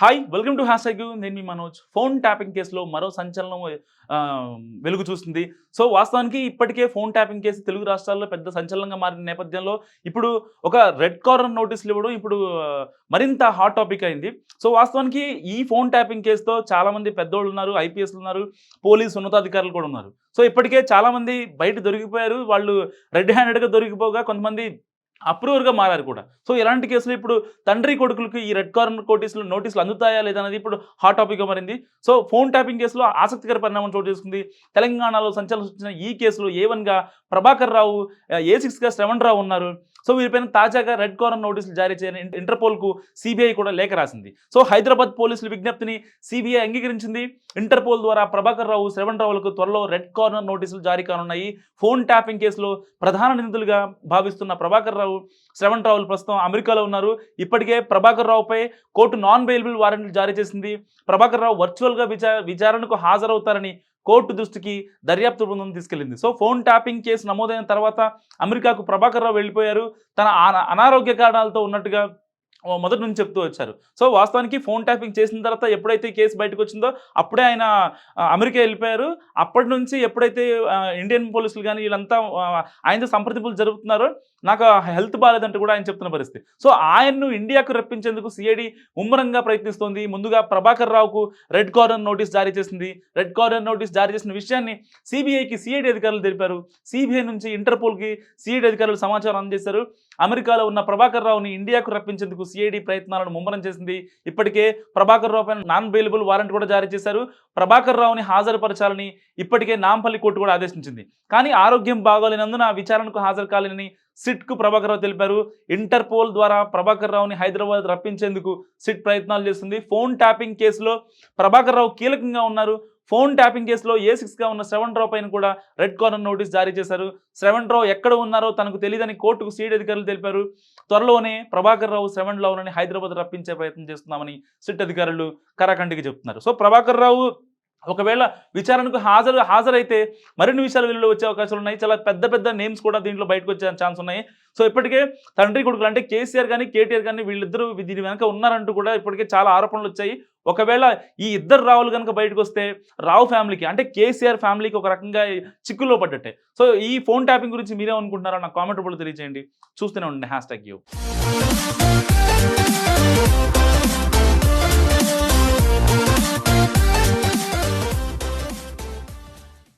Hi welcome to hashtag నేను మీ Manoj. Phone tapping కేసులో మరో సంచలనం వెలుగు చూస్తుంది. సో వాస్తవానికి ఇప్పటికే ఫోన్ ట్యాపింగ్ కేసు తెలుగు రాష్ట్రాల్లో పెద్ద సంచలనంగా మారిన నేపథ్యంలో ఇప్పుడు ఒక రెడ్ కార్నర్ నోటీసులు ఇవ్వడం ఇప్పుడు మరింత హాట్ టాపిక్ అయింది. సో వాస్తవానికి ఈ ఫోన్ ట్యాపింగ్ కేసుతో చాలామంది పెద్దోళ్ళు ఉన్నారు ఐపీఎస్లు ఉన్నారు పోలీస్ ఉన్నతాధికారులు కూడా ఉన్నారు. సో ఇప్పటికే చాలామంది బయట దొరికిపోయారు. వాళ్ళు రెడ్ హ్యాండెడ్గా దొరికిపోగా కొంతమంది అప్రూవర్గా మారారు కూడా. సో ఇలాంటి కేసులు ఇప్పుడు తండ్రి కొడుకులకు ఈ రెడ్ కార్నర్ నోటీసులు నోటీసులు అందుతాయా లేదనేది ఇప్పుడు హాట్ టాపిక్గా మారింది. సో ఫోన్ ట్యాపింగ్ కేసులో ఆసక్తికర పరిణామం చోటు చేసుకుంది. తెలంగాణలో సంచలనం సృష్టించిన ఈ కేసులో ఏ వన్గా ప్రభాకర్ రావు ఏ సిక్స్గా శ్రవణ్ రావు ఉన్నారు. సో వీరిపైన తాజాగా రెడ్ కార్నర్ నోటీసులు జారీ చేయని ఇంటర్పోల్కు సిబిఐ కూడా లేఖ రాసింది. సో హైదరాబాద్ పోలీసుల విజ్ఞప్తిని సిబిఐ అంగీకరించింది. ఇంటర్పోల్ ద్వారా ప్రభాకర్ రావు శ్రవణ్ రావులకు త్వరలో రెడ్ కార్నర్ నోటీసులు జారీ కానున్నాయి. ఫోన్ ట్యాపింగ్ కేసులో ప్రధాన నిందితులుగా భావిస్తున్న ప్రభాకర్ రావు శ్రవణ్ రావులు ప్రస్తుతం అమెరికాలో ఉన్నారు. ఇప్పటికే ప్రభాకర్ రావుపై కోర్టు నాన్ బెయిలబుల్ వారెంట్లు జారీ చేసింది. ప్రభాకర్ రావు వర్చువల్గా విచారణకు హాజరవుతారని కోర్టు దృష్టికి దర్యాప్తు బృందం తీసుకెళ్ళింది సో ఫోన్ ట్యాపింగ్ కేసు నమోదైన తర్వాత అమెరికాకు ప్రభాకర్ రావు వెళ్ళిపోయారు. తన అనారోగ్య కారణాలతో ఉన్నట్టుగా మొదటి నుంచి చెప్తూ వచ్చారు. సో వాస్తవానికి ఫోన్ ట్యాపింగ్ చేసిన తర్వాత ఎప్పుడైతే కేసు బయటకు వచ్చిందో అప్పుడే ఆయన అమెరికా వెళ్ళిపోయారు. అప్పటి నుంచి ఎప్పుడైతే ఇండియన్ పోలీసులు కానీ వీళ్ళంతా ఆయనతో సంప్రదింపులు జరుపుతున్నారో నాకు హెల్త్ బాగాలేదంటూ కూడా ఆయన చెప్తున్న పరిస్థితి. సో ఆయన్ను ఇండియాకు రప్పించేందుకు సిఐడి ముమ్మరంగా ప్రయత్నిస్తోంది. ముందుగా ప్రభాకర్ రావుకు రెడ్ కార్నర్ నోటీస్ జారీ చేసింది. రెడ్ కార్నర్ నోటీస్ జారీ చేసిన విషయాన్ని సిబిఐకి సిఐడి అధికారులు తెలిపారు. సిబిఐ నుంచి ఇంటర్పోల్కి సిఐడి అధికారులు సమాచారం అందజేశారు. అమెరికాలో ఉన్న ప్రభాకర్ రావుని ఇండియాకు రప్పించేందుకు సిఐడి ప్రయత్నాలను ముమ్మరం చేసింది. ఇప్పటికే ప్రభాకర్ రావు పైన నాన్ బెయిలబుల్ వారెంట్ కూడా జారీ చేశారు. ప్రభాకర్ రావుని హాజరుపరచాలని ఇప్పటికే నాంపల్లి కోర్టు కూడా ఆదేశించింది. కానీ ఆరోగ్యం బాగోలేనందున విచారణకు హాజరు కాలేనని సిట్కు ప్రభాకర్ రావు తెలిపారు. ఇంటర్పోల్ ద్వారా ప్రభాకర్ రావుని హైదరాబాద్ రప్పించేందుకు సిట్ ప్రయత్నాలు చేస్తుంది. ఫోన్ ట్యాపింగ్ కేసులో ప్రభాకర్ రావు కీలకంగా ఉన్నారు. ఫోన్ ట్యాపింగ్ కేసులో ఏ సిక్స్గా ఉన్న శ్రవణ్ రావు పైన కూడా రెడ్ కార్నర్ నోటీస్ జారీ చేశారు. శ్రవణ్ రావు ఎక్కడ ఉన్నారో తనకు తెలియదని కోర్టుకు సీడ్ అధికారులు తెలిపారు. త్వరలోనే ప్రభాకర్ రావు శ్రవణ్ రావులని హైదరాబాద్ రప్పించే ప్రయత్నం చేస్తున్నామని సిట్ అధికారులు కరాఖండికి చెప్తున్నారు. సో ప్రభాకర్ రావు ఒకవేళ విచారణకు హాజరు హాజరైతే మరిన్ని విషయాలు వెలుగులో వచ్చే అవకాశాలు ఉన్నాయి. చాలా పెద్ద పెద్ద నేమ్స్ కూడా దీంట్లో బయటకు వచ్చే ఛాన్స్ ఉన్నాయి. సో ఇప్పటికే తండ్రి కొడుకులు అంటే కేసీఆర్ కానీ కేటీఆర్ కానీ వీళ్ళిద్దరూ దీని వెనక ఉన్నారంటూ కూడా ఇప్పటికే చాలా ఆరోపణలు వచ్చాయి. ఒకవేళ ఈ ఇద్దరు రావులు కనుక బయటకు వస్తే రావు ఫ్యామిలీకి అంటే కేసీఆర్ ఫ్యామిలీకి ఒక రకంగా చిక్కులో పడ్డట్టే. సో ఈ ఫోన్ ట్యాపింగ్ గురించి మీరే అనుకుంటున్నారో నాకు కామెంట్ రూపంలో తెలియజేయండి చూస్తూనే ఉండండి. Hashtag you.